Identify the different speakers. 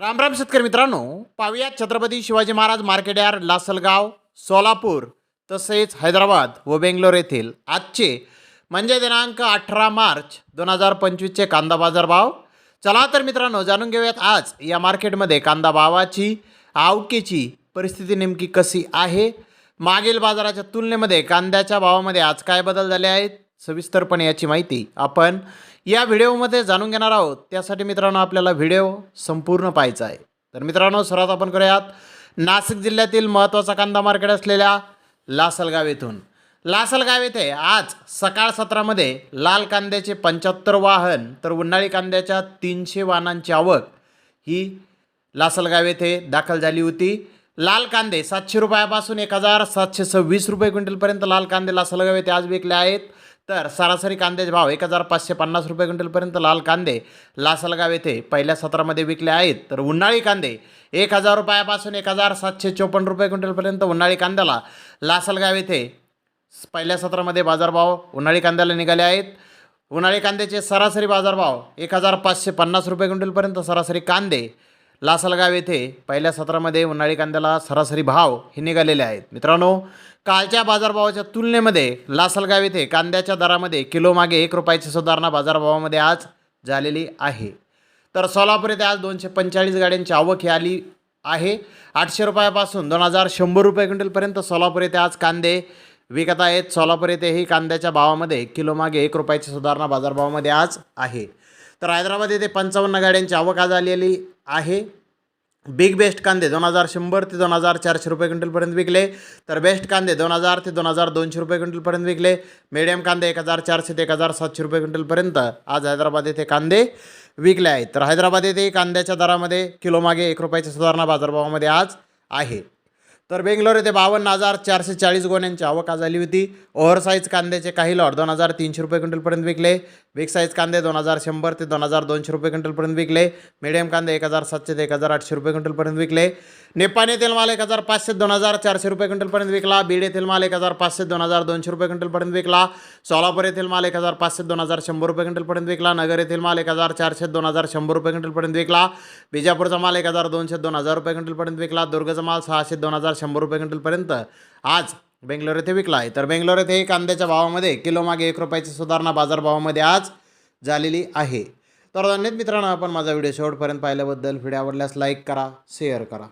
Speaker 1: राम राम शेतकरी मित्रांनो. पाहुया छत्रपती शिवाजी महाराज मार्केट यार्ड लासलगाव सोलापूर तसेच हैदराबाद व बेंगलोर येथील आजचे म्हणजे दिनांक अठरा मार्च दोन हजार पंचवीसचे कांदा बाजार भाव चला तर मित्रांनो जाणून घेऊयात आज या मार्केटमध्ये कांदा भावाची आवकेची परिस्थिती नेमकी कशी आहे? मागील बाजाराच्या तुलनेमध्ये कांद्याच्या भावामध्ये आज काय बदल झाले आहेत? सविस्तरपणे याची माहिती आपण या व्हिडिओमध्ये जाणून घेणार आहोत. त्यासाठी मित्रांनो आपल्याला व्हिडिओ संपूर्ण पाहायचा आहे. तर मित्रांनो सर्वात आपण करूयात. नाशिक जिल्ह्यातील महत्त्वाचा कांदा मार्केट असलेल्या लासलगाव येथून. लासलगाव येथे आज सकाळ सत्रामध्ये लाल कांद्याचे पंच्याहत्तर वाहन तर उन्हाळी कांद्याच्या तीनशे वाहनांची आवक ही लासलगाव येथे दाखल झाली होती. लाल कांदे सातशे रुपयापासून एक हजार सातशे सव्वीस रुपये क्विंटलपर्यंत लाल कांदे लासलगाव येथे आज विकले आहेत. तर सरासरी कांद्याचे भाव एक हजार पाचशे पन्नास रुपये क्विंटलपर्यंत लाल कांदे लासलगाव येथे पहिल्या सत्रामध्ये विकले आहेत. तर उन्हाळी कांदे एक हजार रुपयापासून एक हजार सातशे चोपन्न रुपये क्विंटलपर्यंत उन्हाळी कांद्याला लासलगाव येथे पहिल्या सत्रामध्ये बाजारभाव उन्हाळी कांद्याला निघाले आहेत. उन्हाळी कांद्याचे सरासरी बाजारभाव एक हजार पाचशे पन्नास रुपये क्विंटलपर्यंत सरासरी कांदे लासलगाव येथे पहिल्या सत्रामध्ये उन्हाळी कांद्याला सरासरी भाव हे निघालेले आहेत. मित्रांनो कालच्या बाजारभावाच्या तुलनेमध्ये लासलगाव येथे कांद्याच्या दरामध्ये किलोमागे एक रुपयाची सुधारणा बाजारभावामध्ये आज झालेली आहे. तर सोलापूर येथे आज दोनशे पंचेचाळीस गाड्यांची आवक ही आली आहे. आठशे रुपयापासून दोन हजार शंभर रुपये क्विंटलपर्यंत सोलापूर येथे आज कांदे विकत आहेत. सोलापूर येथेही कांद्याच्या भावामध्ये किलोमागे एक रुपयाची सुधारणा बाजारभावामध्ये आज आहे. तर हैदराबाद येथे पंचावन्न गाड्यांची आवक आज आलेली आहे. बिग बेस्ट कांदे दोन हजार शंभर ते दोन हजार चारशे रुपये क्विंटलपर्यंत विकले. तर बेस्ट कांदे दोन हजार ते दोन हजार दोनशे रुपये क्विंटलपर्यंत विकले. मिडियम कांदे एक हजार चारशे ते एक हजार सातशे रुपये क्विंटलपर्यंत आज हैदराबाद येथे कांदे विकले आहेत. तर हैदराबाद येथे कांद्याच्या दरामध्ये किलोमागे एक रुपयाची सुधारणा बाजारभावामध्ये आज आहे. तर बेंगलोर येथे बावन्न हजार चारशे चाळीस गोण्यांची आवक आज झाली होती. ओव्हरसाईज कांद्याचे काही लॉट दोन हजार तीनशे रुपये क्विंटलपर्यंत विकले. बिग साईज कांदे दोन हजार शंभर ते दोन हजार दोनशे रुपये क्विंटलपर्यंत विकले. मिडियम कांदे एक हजार सातशे ते एक हजार आठशे रुपये क्विंटलपर्यंत विकले. नेपाळ तेलमाल माल एक हजार पाचशे दोन हजार चारशे रुपये क्विंटलपर्यंत विकला. बीड येथील माल एक हजार पाचशे दोन हजार दोनशे रुपये क्विंटलपर्यंत विकला. सोलापूर येथील माल एक हजार पाचशे दोन हजार शंभर रुपये क्विंटलपर्यंत विकला. नगर येथील माल एक हजार चारशे दोन हजार शंभर रुपये क्विंटलपर्यंत विकला. बिजापूरचा माल एक हजार दोनशे दोन हजार रुपये क्विंटलपर्यंत विकला. दुर्गचा माल सहाशे दोन हजार शंभर रुपये क्विंटलपर्यंत. आज बेंगलोर येथे विकला आहे. तर बेंगलोर येथे कांद्याच्या भावामध्ये किलोमागे एक रुपयाची सुधारणा बाजारभावामध्ये आज झालेली आहे. तर धन्यवाद मित्रांनो आपण माझा व्हिडिओ शेवटपर्यंत पाहिल्याबद्दल. व्हिडिओ आवडल्यास लाईक करा शेअर करा.